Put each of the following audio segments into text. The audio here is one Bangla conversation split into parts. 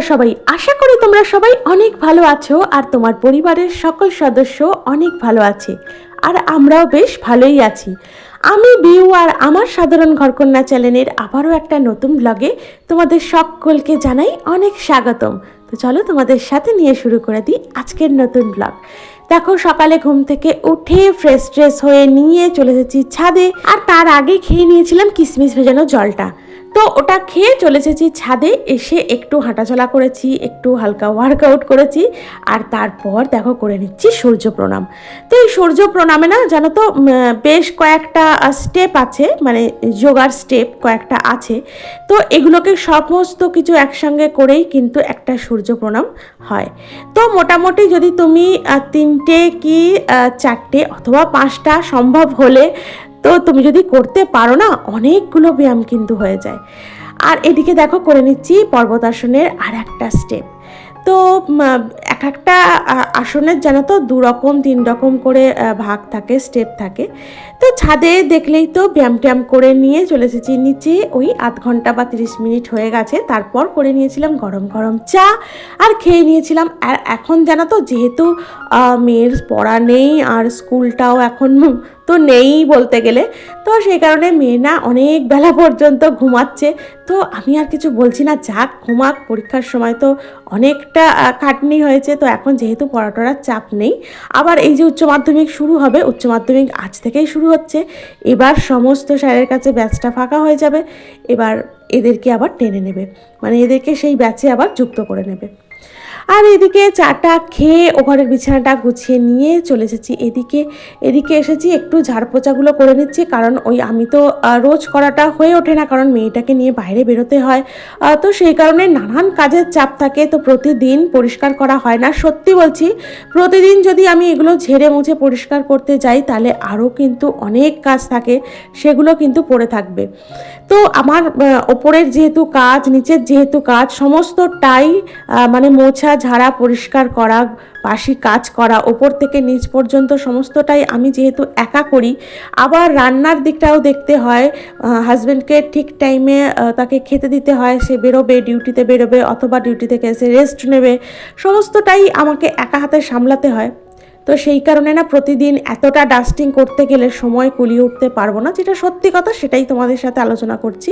তোমরা সবাই, আশা করি তোমরা সবাই অনেক ভালো আছো আর তোমার পরিবারের সকল সদস্য অনেক ভালো আছে আর আমরাও বেশ ভালোই আছি। আমি বিউ আর আমার সাধারণ ঘরকন্যা চ্যানেলের আবারও একটা নতুন ব্লগে তোমাদের সকলকে জানাই অনেক স্বাগতম। তো চলো তোমাদের সাথে নিয়ে শুরু করে দিই আজকের নতুন ব্লগ দেখো, সকালে ঘুম থেকে উঠে ফ্রেশ ট্রেশ হয়ে নিয়ে চলে এসেছি ছাদে আর তার আগে খেয়ে নিয়েছিলাম কিশমিশ ভেজানো জলটা। তো ওটা খেয়ে চলে এসেছি ছাদে, এসে একটু হাঁটাচলা করেছি, একটু হালকা ওয়ার্কআউট করেছি, আর তারপর দেখো করে নিচ্ছি সূর্য প্রণাম। তো এই সূর্য প্রণামে না জানো তো বেশ কয়েকটা স্টেপ আছে মানে যোগার স্টেপ কয়েকটা আছে। তো এগুলোকে সমস্ত কিছু একসঙ্গে করেই কিন্তু একটা সূর্য প্রণাম হয়। তো মোটামুটি যদি তুমি তিনটে কি চারটে অথবা পাঁচটা সম্ভব হলে তো তুমি যদি করতে পারো না, অনেকগুলো ব্যায়াম কিন্তু হয়ে যায়। আর এদিকে দেখো, করে নিচ্ছি পর্বতাসনের আর একটা স্টেপ তো এক একটা আসনের যেন তো দু রকম, তিন রকম করে ভাগ থাকে স্টেপ থাকে। তো ছাদে দেখলেই তো ব্যায়াম ট্যায়াম করে নিয়ে চলে এসেছি। নিচে ওই আধ ঘণ্টা বা তিরিশ মিনিট হয়ে গেছে। তারপর করে নিয়েছিলাম গরম গরম চা আর খেয়ে নিয়েছিলাম। আর এখন জানো তো যেহেতু মেয়ের পড়া নেই আর স্কুলটাও এখন তো নেই বলতে গেলে। তো সেই কারণে মেয়ে না অনেক বেলা পর্যন্ত ঘুমাচ্ছে। তো আমি আর কিছু বলছি না, যাক ঘুমাক, পরীক্ষার সময় তো অনেকটা খাটনি হয়েছে। তো এখন যেহেতু পড়াটরার চাপ নেই, আবার এই যে উচ্চ মাধ্যমিক শুরু হবে, উচ্চ মাধ্যমিক আজ থেকেই শুরু হচ্ছে। এবার সমস্ত স্যারের কাছে ব্যাচটা ফাঁকা হয়ে যাবে। এবার এদেরকে আবার টেনে নেবে। মানে এদেরকে সেই ব্যাচে আবার যুক্ত করে নেবে। আর এদিকে চাটা খেয়ে ও ঘরের বিছানাটা গুছিয়ে নিয়ে চলে এসেছি। এদিকে এদিকে এসেছি, একটু ঝাড়পোচাগুলো করে নিচ্ছি, কারণ ওই আমি তো রোজ করাটা হয়ে ওঠে না, কারণ মেয়েটাকে নিয়ে বাইরে বেরোতে হয়। তো সেই কারণে নানান কাজের চাপ থাকে, তো প্রতিদিন পরিষ্কার করা হয় না। সত্যি বলছি, প্রতিদিন যদি আমি এগুলো ঝেড়ে মুছে পরিষ্কার করতে যাই, তাহলে আরও কিন্তু অনেক কাজ থাকে, সেগুলো কিন্তু পড়ে থাকবে। তো আমার ওপরের যেহেতু কাজ, নিচের যেহেতু কাজ, সমস্তটাই মানে মোছা ঝাড়া পরিষ্কার করা, বাসি কাজ করা, ওপর থেকে নিচ পর্যন্ত সমস্তটাই আমি যেহেতু একা করি, আবার রান্নার দিকটাও দেখতে হয় হাজব্যান্ডকে ঠিক টাইমে তাকে খেতে দিতে হয়, সে বেরোবে ডিউটিতে বেরোবে, অথবা ডিউটি থেকে এসে রেস্ট নেবে, সমস্তটাই আমাকে একা হাতে সামলাতে হয়। তো সেই কারণে না প্রতিদিন এতটা ডাস্টিং করতে গেলে সময় কুলিয়ে উঠতে পারব না, যেটা সত্যি কথা সেটাই তোমাদের সাথে আলোচনা করছি।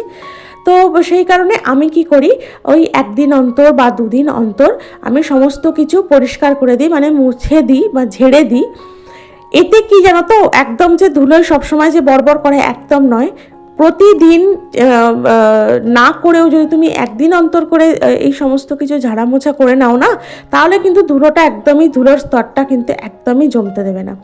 তো সেই কারণে আমি কি করি, ওই একদিন অন্তর বা দুদিন অন্তর আমি সমস্ত কিছু পরিষ্কার করে দিই মানে মুছে দিই বা ঝেড়ে দিই। এতে কি জানো তো, একদম যে ধুলোয় সবসময় যে বড়বড় করে একদম নয় প্রতিদিন না করেও যদি তুমি একদিন অন্তর করে এই সমস্ত কিছু ঝাড়া মোছা করে নাও না, তাহলে কিন্তু ধুলোটা একদমই, ধুলোর স্তরটা কিন্তু একদমই জমতে দেবে না।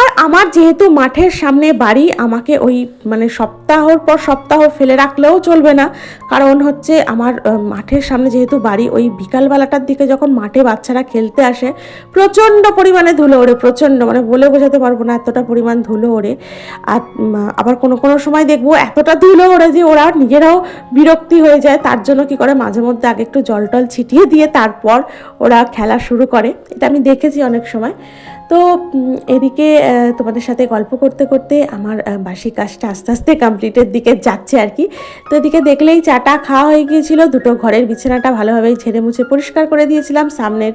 আর আমার যেহেতু মাঠের সামনে বাড়ি, আমাকে ওই মানে সপ্তাহর পর সপ্তাহ ফেলে রাখলেও চলবে না। কারণ হচ্ছে আমার মাঠের সামনে যেহেতু বাড়ি, ওই বিকালবেলাটার দিকে যখন মাঠে বাচ্চারা খেলতে আসে, প্রচণ্ড পরিমাণে ধুলো ওড়ে, প্রচণ্ড মানে বলে বোঝাতে পারব না এতটা পরিমাণ ধুলো ওড়ে। আর আবার কোনো কোনো সময় দেখব এতটা ধুলো ওড়ে যে ওরা নিজেরাও বিরক্তি হয়ে যায়। তার জন্য কি করে? মাঝে মধ্যে আগে একটু জল টল ছিটিয়ে দিয়ে তারপর ওরা খেলা শুরু করে। এটা আমি দেখেছি অনেক সময়। তো এদিকে তোমাদের সাথে গল্প করতে করতে আমার বাসি কাজটা আস্তে আস্তে কমপ্লিটের দিকে যাচ্ছে আর কি। তো এদিকে দেখলেই চাটা খাওয়া হয়ে গিয়েছিল। দুটো ঘরের বিছানাটা ভালোভাবে ঝেড়ে মুছে পরিষ্কার করে দিয়েছিলাম। সামনের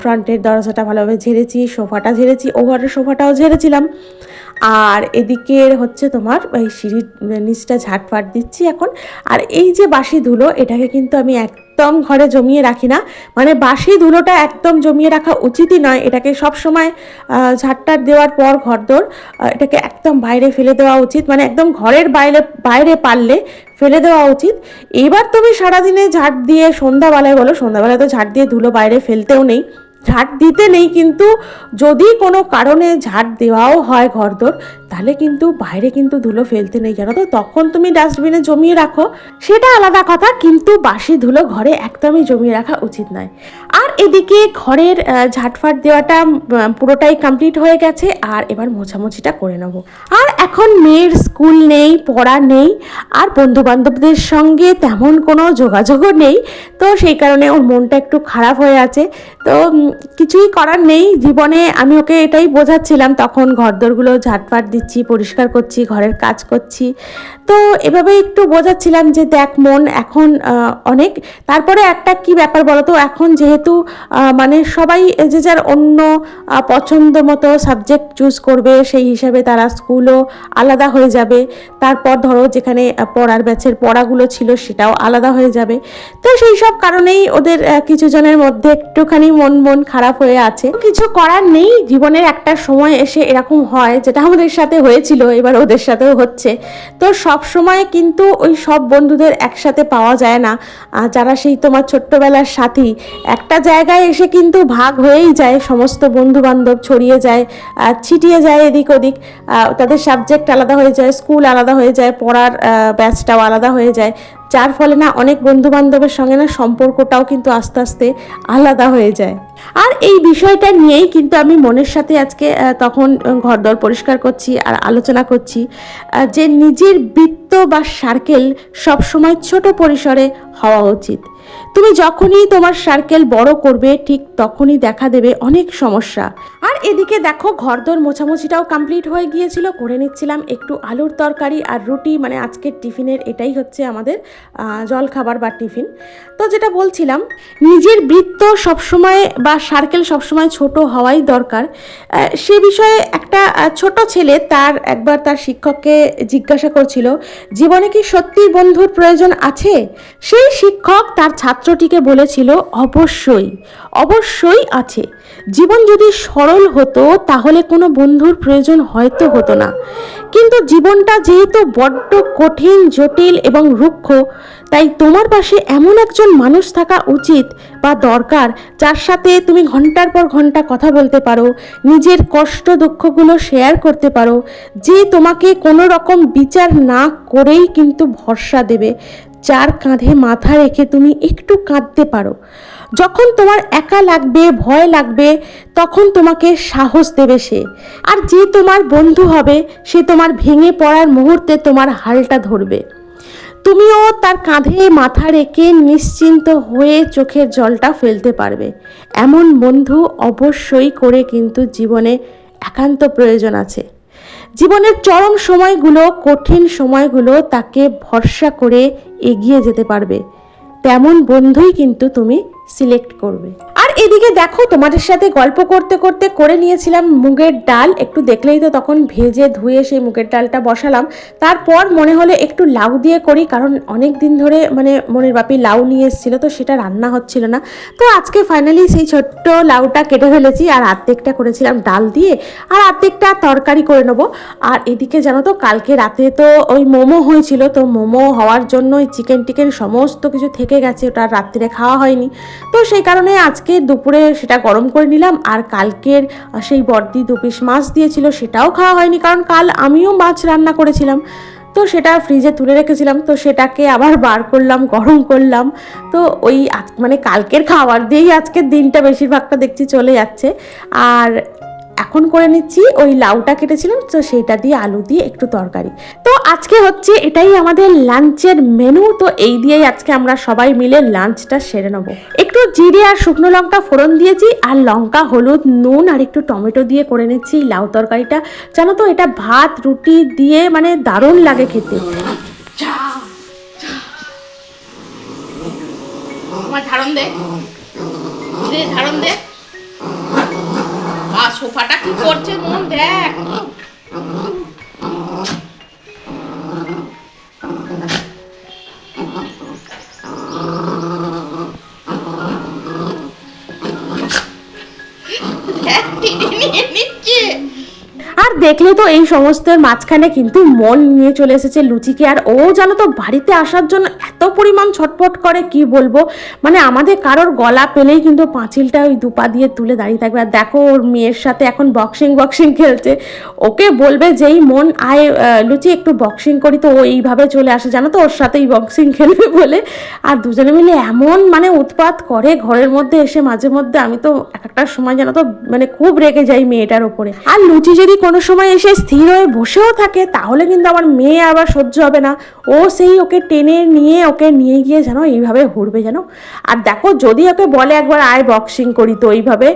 ফ্রন্টের দরজাটা ভালোভাবে ঝেড়েছি, সোফাটা ঝেড়েছি ও ঘরের সোফাটাও ঝেড়েছিলাম। আর এদিকে হচ্ছে তোমার ওই সিঁড়ির নিচটা ঝাটফাট দিচ্ছি এখন। আর এই যে বাসি ধুলো, এটাকে কিন্তু আমি এক একদম ঘরে জমিয়ে রাখি না। মানে বাসি ধুলোটা একদম জমিয়ে রাখা উচিতই নয়। এটাকে সব সময় ঝাড়টার দেওয়ার পর ঘরদোর এটাকে একদম বাইরে ফেলে দেওয়া উচিত। মানে একদম ঘরের বাইরে বাইরে পারলে ফেলে দেওয়া উচিত। এবার তুমি সারাদিনে ঝাড় দিয়ে সন্ধ্যাবেলায় বলো, সন্ধ্যাবেলায় তো ঝাড় দিয়ে ধুলো বাইরে ফেলতেও নেই। ঝাড় দিতে নেই, কিন্তু যদি কোনো কারণে ঝাড় দেওয়াও হয় ঘরদোর, তাহলে কিন্তু বাইরে কিন্তু ধুলো ফেলতে নেই, জানো তো? তখন তুমি ডাস্টবিনে জমিয়ে রাখো। সেটা আলাদা কথা, কিন্তু বাসি ধুলো ঘরে একদমই জমিয়ে রাখা উচিত নয়। এদিকে ঘরের ঝাটফাট দেওয়াটা পুরোটাই কমপ্লিট হয়ে গেছে, আর এবার মোছামুছিটা করে নেব। আর এখন মেয়ের স্কুল নেই, পড়া নেই, আর বন্ধু বান্ধবদের সঙ্গে তেমন কোনো যোগাযোগও নেই, তো সেই কারণে ওর মনটা একটু খারাপ হয়ে আছে। তো কিছুই করার নেই, জীবনে আমি ওকে এটাই বোঝাচ্ছিলাম, তখন ঘরদোরগুলো ঝাটপাট দিচ্ছি, পরিষ্কার করছি, ঘরের কাজ করছি। তো এভাবে একটু বোঝাচ্ছিলাম যে, দেখ মন এখন অনেক। তারপরে একটা কি ব্যাপার বলতো, এখন যেহেতু মানে সবাই যে যার অন্য পছন্দ মতো সাবজেক্ট চুজ করবে, সেই হিসাবে তারা স্কুলও আলাদা হয়ে যাবে। তারপর ধরো যেখানে পড়ার ব্যাচের পড়াগুলো ছিল সেটাও আলাদা হয়ে যাবে। তো সেই সব কারণেই ওদের কিছু জনের মধ্যে একটুখানি মন মন খারাপ হয়ে আছে। কিছু করার নেই, জীবনের একটা সময় এসে এরকম হয়, যেটা আমাদের সাথে হয়েছিল, এবার ওদের সাথেও হচ্ছে। তো সব সময় কিন্তু ওই সব বন্ধুদের একসাথে পাওয়া যায় না। যারা সেই তোমার ছোট্টবেলার সাথী, একটা জায়গায় এসে কিন্তু ভাগ হয়েই যায়, সমস্ত বন্ধু বান্ধব ছড়িয়ে যায় ছিটিয়ে যায় এদিক ওদিক তাদের সাবজেক্ট আলাদা হয়ে যায় স্কুল আলাদা হয়ে যায়, পড়ার ব্যাচটাও আলাদা হয়ে যায়। যার ফলে না অনেক বন্ধু বান্ধবের সঙ্গে না সম্পর্কটাও কিন্তু আস্তে আস্তে আলাদা হয়ে যায়। আর এই বিষয়টা নিয়েই কিন্তু আমি মনের সাথে আজকে তখন ঘরদর পরিষ্কার করছি আর আলোচনা করছি যে নিজের বৃত্ত বা সার্কেল সবসময় ছোট পরিসরে হওয়া উচিত। তুমি যখনই তোমার সার্কেল বড় করবে, ঠিক তখনই দেখা দেবে অনেক সমস্যা। আর এদিকে দেখো, ঘরদোর মোছামুছিটাও কমপ্লিট হয়ে গিয়েছিল। করে নিচ্ছিলাম একটু আলুর তরকারি আর রুটি মানে আজকের টিফিনের এটাই হচ্ছে আমাদের জল খাবার বা টিফিন। তো যেটা বলছিলাম, নিজের বৃত্ত সবসময় বা সার্কেল সবসময় ছোট হওয়াই দরকার। সে বিষয়ে একটা ছোট ছেলে তার একবার তার শিক্ষককে জিজ্ঞাসা করছিল, জীবনে কি সত্যি বন্ধুর প্রয়োজন আছে? সেই শিক্ষক তার ছাত্রটিকে বলেছিল, অবশ্যই অবশ্যই আছে। জীবন যদি সরল হতো, তাহলে কোনো বন্ধুর প্রয়োজন হয়তো হতো না। কিন্তু জীবনটা যেহেতু বড্ড কঠিন, জটিল এবং রুক্ষ, তাই তোমার পাশে এমন একজন মানুষ থাকা উচিত বা দরকার, যার সাথে তুমি ঘণ্টার পর ঘণ্টা কথা বলতে পারো, নিজের কষ্ট, দুঃখগুলো শেয়ার করতে পারো, যে তোমাকে কোনো রকম বিচার না করেই কিন্তু ভরসা দেবে। যার কাঁধে মাথা রেখে তুমি একটু কাঁদতে পারো। যখন তোমার একা লাগবে, ভয় লাগবে, তখন তোমাকে সাহস দেবে সে। আর যে তোমার বন্ধু হবে, সে তোমার ভেঙে পড়ার মুহূর্তে তোমার হালটা ধরবে। তুমিও তার কাঁধে মাথা রেখে নিশ্চিন্ত হয়ে চোখের জলটা ফেলতে পারবে। এমন বন্ধু অবশ্যই করে কিন্তু জীবনে একান্ত প্রয়োজন আছে। জীবনের চরম সময়গুলো, কঠিন সময়গুলো তাকে ভরসা করে এগিয়ে যেতে পারবে। তেমন বন্ধুই কিন্তু তুমি সিলেক্ট করবে। এদিকে দেখো, তোমাদের সাথে গল্প করতে করতে করে নিয়েছিলাম মুগের ডাল। একটু দেখলেই তো তখন ভেজে ধুয়ে সেই মুগের ডালটা বসালাম। তারপর মনে হলো একটু লাউ দিয়ে করি, কারণ অনেক দিন ধরে মানে মনের বাপি লাউ নিয়ে এসেছিল, তো সেটা রান্না হচ্ছিল না। তো আজকে ফাইনালি সেই ছোট্ট লাউটা কেটে ফেলেছি, আর আর্ধেকটা করেছিলাম ডাল দিয়ে, আর আর্ধেকটা তরকারি করে নেব। আর এদিকে জানো তো, কালকে রাতে তো ওই মোমো হয়েছিল, তো মোমো হওয়ার জন্য ওই চিকেন টিকেন সমস্ত কিছু থেকে গেছে, ওটা রাত্রিরে খাওয়া হয়নি। তো সেই কারণে আজকে দুপুরে সেটা গরম করে নিলাম আর কালকের সেই বর্দি দু পিস মাছ দিয়েছিল সেটাও খাওয়া হয়নি কারণ কাল আমিও মাছ রান্না করেছিলাম। তো সেটা ফ্রিজে তুলে রেখেছিলাম, তো সেটাকে আবার বার করলাম, গরম করলাম। তো ওই মানে কালকের খাবার দিয়েই আজকের দিনটা বেশিরভাগটা দেখছি চলে যাচ্ছে। আর এখন করে নিচ্ছি, ওই লাউটা কেটেছিলাম, তো সেইটা দিয়ে আলু দিয়ে একটু তরকারি। তো আজকে হচ্ছে এটাই আমাদের লাঞ্চের মেনু তো এই দিয়েই আজকে আমরা সবাই মিলে লাঞ্চটা সেরে নেব। একটু জিরে আর শুকনো লঙ্কা ফোড়ন দিয়েছি, আর লঙ্কা, হলুদ, নুন, আর একটু টমেটো দিয়ে করে নিচ্ছি লাউ তরকারিটা। জানো তো, এটা ভাত, রুটি দিয়ে মানে দারুণ লাগে খেতে। ধারণ দে। ধারণ দে। সোফাটা কি করছে মন দেখ? দেখলে তো এই সমস্তের মাঝখানে কিন্তু মন নিয়ে চলে এসেছে লুচিকে। আর ও জানো তো, বাড়িতে আসার জন্য এত পরিমাণ ছটপট করে, কি বলব? মানে আমাদের কারোর গলা পেলেই কিন্তু পাঁচিলটা ওই দুপা দিয়ে তুলে দাঁড়িয়ে থাকবে। আর দেখো, ওর মেয়ের সাথে এখন বক্সিং বক্সিং খেলছে। ওকে বলবে যেই মন আয় লুচি, একটু বক্সিং করি তো ও এইভাবে চলে আসে। জানো তো, ওর সাথেই বক্সিং খেলবে বলে। আর দুজনে মিলে এমন মানে উৎপাত করে ঘরের মধ্যে এসে মাঝে মধ্যে আমি তো এক একটা সময় জানো তো মানে খুব রেগে যাই মেয়েটার ওপরে। আর লুচি যদি কোনো সময় সময় এসে স্থির হয়ে বসেও থাকে, তাহলে কিন্তু আমার মেয়ে আবার সহ্য হবে না। ও সেই ওকে টেনে নিয়ে, ওকে নিয়ে গিয়ে যেন এইভাবে হুড়বে যেন। আর দেখো, যদি ওকে বলে একবার, আয় বক্সিং করি তো, এইভাবে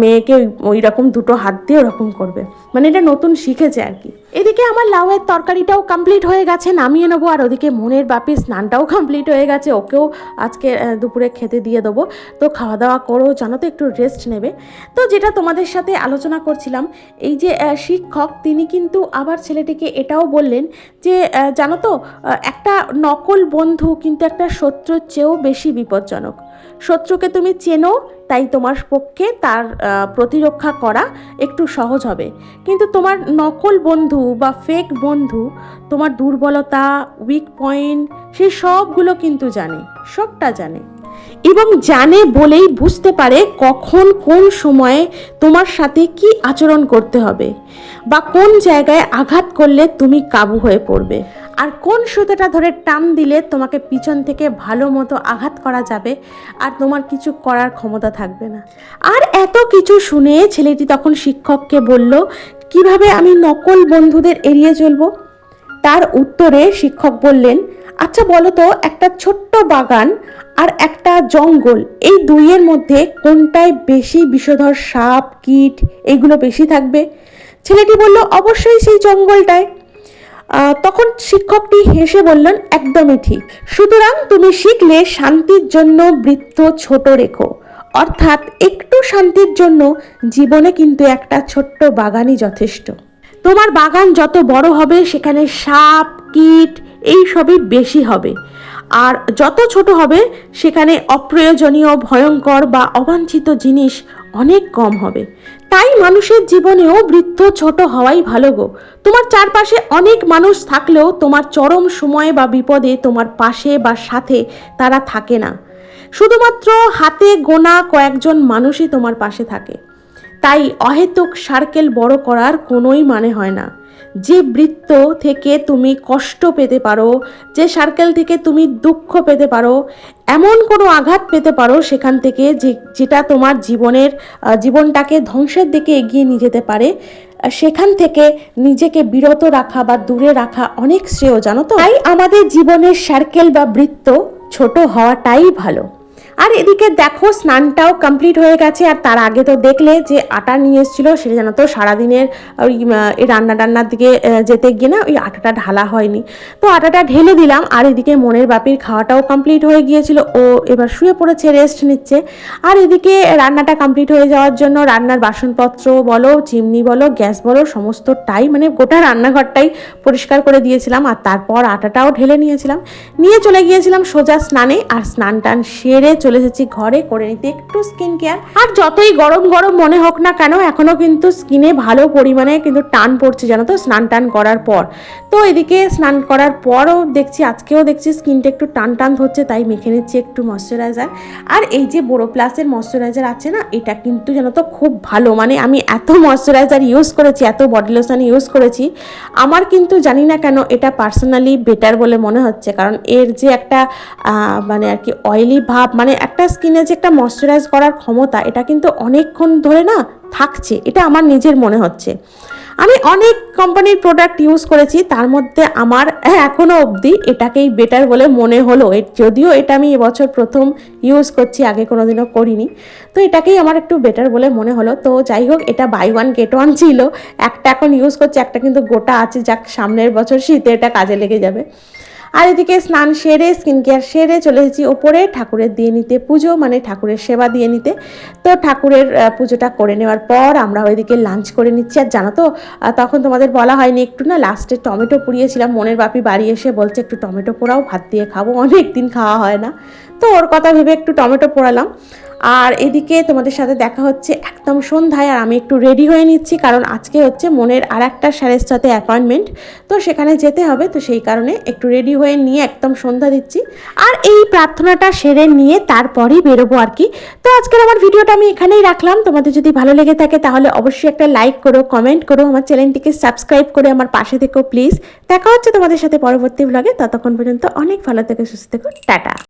মেয়েকে ওই রকম দুটো হাত দিয়ে ওরকম করবে। মানে এটা নতুন শিখেছে আর কি। এদিকে আমার লাউয়ের তরকারিটাও কমপ্লিট হয়ে গেছে, নামিয়ে নেব। আর ওদিকে মনের বাপি স্নানটাও কমপ্লিট হয়ে গেছে, ওকেও আজকে দুপুরে খেতে দিয়ে দেবো। তো খাওয়া দাওয়া করো, জানো তো একটু রেস্ট নেবে। তো যেটা তোমাদের সাথে আলোচনা করছিলাম, এই যে শিক্ষক, তিনি কিন্তু আবার ছেলেটিকে এটাও বললেন যে জানো তো একটা নকল বন্ধু কিন্তু একটা শত্রুর চেয়েও বেশি বিপজ্জনক। শত্রুকে তুমি চেনো, তাই তোমার পক্ষে তার প্রতিরক্ষা করা একটু সহজ হবে। কিন্তু তোমার নকল বন্ধু বা ফেক বন্ধু, তোমার দুর্বলতা উইক পয়েন্ট সেই সবগুলো কিন্তু জানে, সবটা জানে। এবং জানে বলেই বুঝতে পারে কখন কোন সময়ে তোমার সাথে কি আচরণ করতে হবে, বা কোন জায়গায় আঘাত করলে তুমি কাবু হয়ে পড়বে। আর কোন সুতোটা ধরে টান দিলে তোমাকে পিছন থেকে ভালো মতো আঘাত করা যাবে? আর তোমার কিছু করার ক্ষমতা থাকবে না। আর এত কিছু শুনে ছেলেটি তখন শিক্ষককে বলল, কীভাবে আমি নকল বন্ধুদের এড়িয়ে চলবো? তার উত্তরে শিক্ষক বললেন আচ্ছা বলো তো, একটা ছোট্ট বাগান আর একটা জঙ্গল, এই দুইয়ের মধ্যে কোনটায় বেশি বিষধর সাপ, কীট, এগুলো বেশি থাকবে? ছেলেটি বলল, অবশ্যই সেই জঙ্গলটায়। তখন শিক্ষকটি হেসে বললেন, একদমই ঠিক। সুতরাং তুমি শিখলে শান্তির জন্য বৃত্ত ছোট রেখো। অর্থাৎ একটু শান্তির জন্য জীবনে কিন্তু একটা ছোট্ট বাগানই যথেষ্ট। তোমার বাগান যত বড় হবে, সেখানে সাপ, কীট এই সবই বেশি হবে। আর যত ছোট হবে, সেখানে অপ্রয়োজনীয়, ভয়ঙ্কর বা অবাঞ্ছিত জিনিস অনেক কম হবে। তাই মানুষের জীবনেও বৃদ্ধ ছোট হওয়াই ভালো গো। তোমার চারপাশে অনেক মানুষ থাকলেও তোমার চরম সময়ে বা বিপদে তোমার পাশে বা সাথে তারা থাকে না। শুধুমাত্র হাতে গোনা কয়েকজন মানুষই তোমার পাশে থাকে। তাই অহেতুক সার্কেল বড় করার কোনোই মানে হয় না। যে বৃত্ত থেকে তুমি কষ্ট পেতে পারো, যে সার্কেল থেকে তুমি দুঃখ পেতে পারো, এমন কোনো আঘাত পেতে পারো সেখান থেকে যে, যেটা তোমার জীবনের জীবনটাকে ধ্বংসের দিকে এগিয়ে নিয়ে যেতে পারে। সেখান থেকে নিজেকে বিরত রাখা বা দূরে রাখা অনেক শ্রেয়, জানো তো? তাই আমাদের জীবনের সার্কেল বা বৃত্ত ছোট হওয়াটাই ভালো। আর এদিকে দেখো, স্নানটাও কমপ্লিট হয়ে গেছে। আর তার আগে তো দেখলে যে আটা নিয়ে এসেছিল, সেটা জানো তো, সারাদিনের ওই রান্না টান্নার দিকে যেতে গিয়ে না ওই আটাটা ঢালা হয়নি। তো আটাটা ঢেলে দিলাম, আর এদিকে মনের বাপির খাওয়াটাও কমপ্লিট হয়ে গিয়েছিল। ও এবার শুয়ে পড়েছে রেস্ট নিচ্ছে। আর এদিকে রান্নাটা কমপ্লিট হয়ে যাওয়ার জন্য রান্নার বাসনপত্র বলো, চিমনি বলো, গ্যাস বলো, সমস্তটাই মানে গোটা রান্নাঘরটাই পরিষ্কার করে দিয়েছিলাম। আর তারপর আটাটাও ঢেলে নিয়েছিলাম। নিয়ে চলে গিয়েছিলাম সোজা স্নানে, আর স্নান টান সেরে চলে এসেছি ঘরে, করে নিতে একটু স্কিন কেয়ার আর যতই গরম গরম মনে হোক না কেন, এখনও কিন্তু স্কিনে ভালো পরিমাণে কিন্তু টান পড়ছে জানো তো, স্নান টান করার পর। তো এদিকে স্নান করার পরও দেখছি, আজকেও দেখছি স্কিনটা একটু টান টান হচ্ছে তাই মেখে নিচ্ছি একটু ময়শ্চারাইজার আর এই যে বোরো প্লাসের ময়শ্চারাইজার আছে না, এটা কিন্তু জানো তো খুব ভালো মানে আমি এত ময়শ্চারাইজার ইউজ করেছি, এত বডি লোশন ইউজ করেছি, আমার কিন্তু জানি না কেন এটা পার্সোনালি বেটার বলে মনে হচ্ছে, কারণ এর যে একটা মানে আর কি অয়েলি ভাব মানে একটা স্কিনে যে একটা ময়শ্চারাইজ করার ক্ষমতা, এটা কিন্তু অনেকক্ষণ ধরে না থাকছে, এটা আমার নিজের মনে হচ্ছে। আমি অনেক কোম্পানির প্রোডাক্ট ইউজ করেছি, তার মধ্যে আমার এখনও অবধি এটাকেই বেটার বলে মনে হলো। যদিও এটা আমি এবছর প্রথম ইউজ করছি, আগে কোনোদিনও করিনি। তো এটাকেই আমার একটু বেটার বলে মনে হলো। তো যাই হোক, এটা বাই ওয়ান গেট ওয়ান ছিল। একটা এখন ইউজ করছি, একটা কিন্তু গোটা আছে, যাক, সামনের বছর শীতে এটা কাজে লেগে যাবে। আর এদিকে স্নান সেরে স্কিন কেয়ার সেরে চলে এসেছি ওপরে, ঠাকুরের দিয়ে নিতে পুজো মানে ঠাকুরের সেবা দিয়ে নিতে। তো ঠাকুরের পুজোটা করে নেওয়ার পর আমরা ওইদিকে লাঞ্চ করে নিচ্ছি। আর জানো তো তখন তোমাদের বলা হয়নি একটু না লাস্টে টমেটো পুড়িয়েছিলাম। মনের বাপি বাড়ি এসে বলছে, একটু টমেটো পোড়াও, ভাত দিয়ে খাব। অনেক দিন খাওয়া হয় না। তো ওর কথা ভেবে একটু টমেটো পোড়ালাম। আর এদিকে তোমাদের সাথে দেখা হচ্ছে একদম সন্ধ্যায় আর আমি একটু রেডি হয়ে নিচ্ছি কারণ আজকে হচ্ছে মনের আর একটা স্যারের সাথে অ্যাপয়েন্টমেন্ট তো সেখানে যেতে হবে, তো সেই কারণে একটু রেডি হয়ে নিয়ে একদম সন্ধ্যা দিচ্ছি। আর এই প্রার্থনাটা সেরে নিয়ে তারপরেই বেরোবো আর কি। তো আজকের আমার ভিডিওটা আমি এখানেই রাখলাম। তোমাদের যদি ভালো লেগে থাকে তাহলে অবশ্যই একটা লাইক করো কমেন্ট করো, আমার চ্যানেলটিকে সাবস্ক্রাইব করে আমার পাশে থেকো প্লিজ দেখা হচ্ছে তোমাদের সাথে পরবর্তী ব্লগে ততক্ষণ পর্যন্ত অনেক ভালো থেকে, সুস্থ থেকো। টাটা।